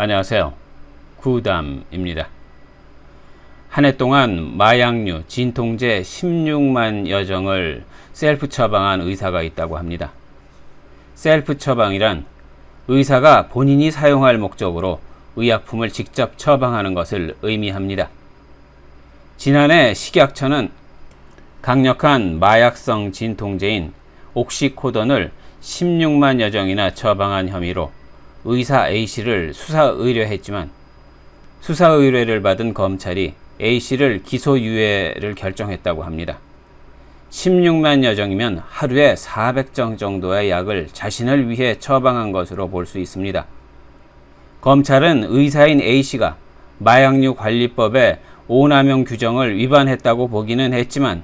안녕하세요. 구담입니다. 한 해 동안 마약류, 진통제 16만 여정을 셀프 처방한 의사가 있다고 합니다. 셀프 처방이란 의사가 본인이 사용할 목적으로 의약품을 직접 처방하는 것을 의미합니다. 지난해 식약처는 강력한 마약성 진통제인 옥시코돈을 16만 여정이나 처방한 혐의로 의사 A씨를 수사 의뢰했지만 수사 의뢰를 받은 검찰이 A씨를 기소유예를 결정했다고 합니다. 16만 여정이면 하루에 400정 정도의 약을 자신을 위해 처방한 것으로 볼 수 있습니다. 검찰은 의사인 A씨가 마약류 관리법의 오남용 규정을 위반했다고 보기는 했지만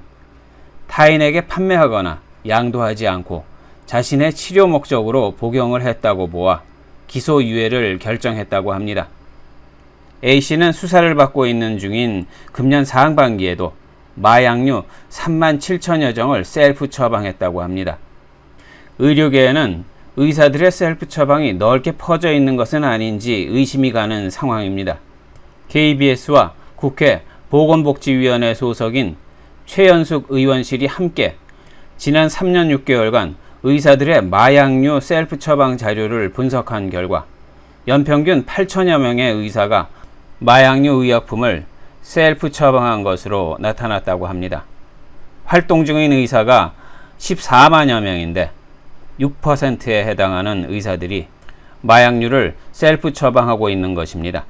타인에게 판매하거나 양도하지 않고 자신의 치료 목적으로 복용을 했다고 보아 기소유예를 결정했다고 합니다. A씨는 수사를 받고 있는 중인 금년 상반기에도 마약류 3만 7천여 정을 셀프 처방했다고 합니다. 의료계에는 의사들의 셀프 처방이 넓게 퍼져 있는 것은 아닌지 의심이 가는 상황입니다. KBS와 국회 보건복지위원회 소속인 최연숙 의원실이 함께 지난 3년 6개월간 의사들의 마약류 셀프 처방 자료를 분석한 결과 연평균 8천여 명의 의사가 마약류 의약품을 셀프 처방한 것으로 나타났다고 합니다. 활동 중인 의사가 14만여 명인데 6%에 해당하는 의사들이 마약류를 셀프 처방하고 있는 것입니다.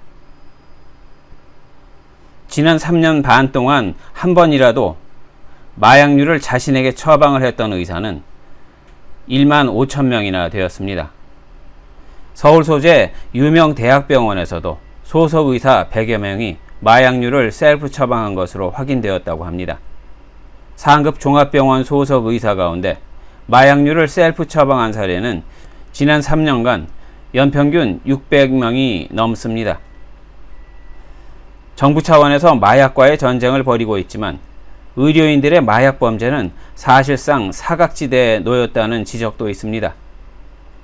지난 3년 반 동안 한 번이라도 마약류를 자신에게 처방을 했던 의사는 1만 5천 명이나 되었습니다. 서울 소재 유명 대학병원에서도 소속 의사 100여 명이 마약류를 셀프 처방한 것으로 확인되었다고 합니다. 상급 종합병원 소속 의사 가운데 마약류를 셀프 처방한 사례는 지난 3년간 연평균 600명이 넘습니다. 정부 차원에서 마약과의 전쟁을 벌이고 있지만 의료인들의 마약 범죄는 사실상 사각지대에 놓였다는 지적도 있습니다.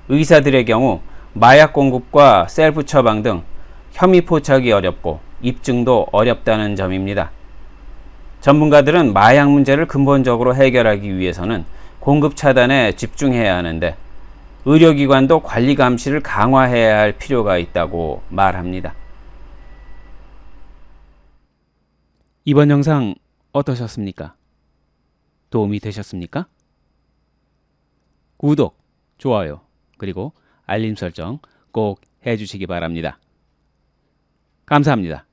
의사들의 경우 마약 공급과 셀프 처방 등 혐의 포착이 어렵고 입증도 어렵다는 점입니다. 전문가들은 마약 문제를 근본적으로 해결하기 위해서는 공급 차단에 집중해야 하는데 의료기관도 관리 감시를 강화해야 할 필요가 있다고 말합니다. 이번 영상 어떠셨습니까? 도움이 되셨습니까? 구독, 좋아요, 그리고 알림 설정 꼭 해주시기 바랍니다. 감사합니다.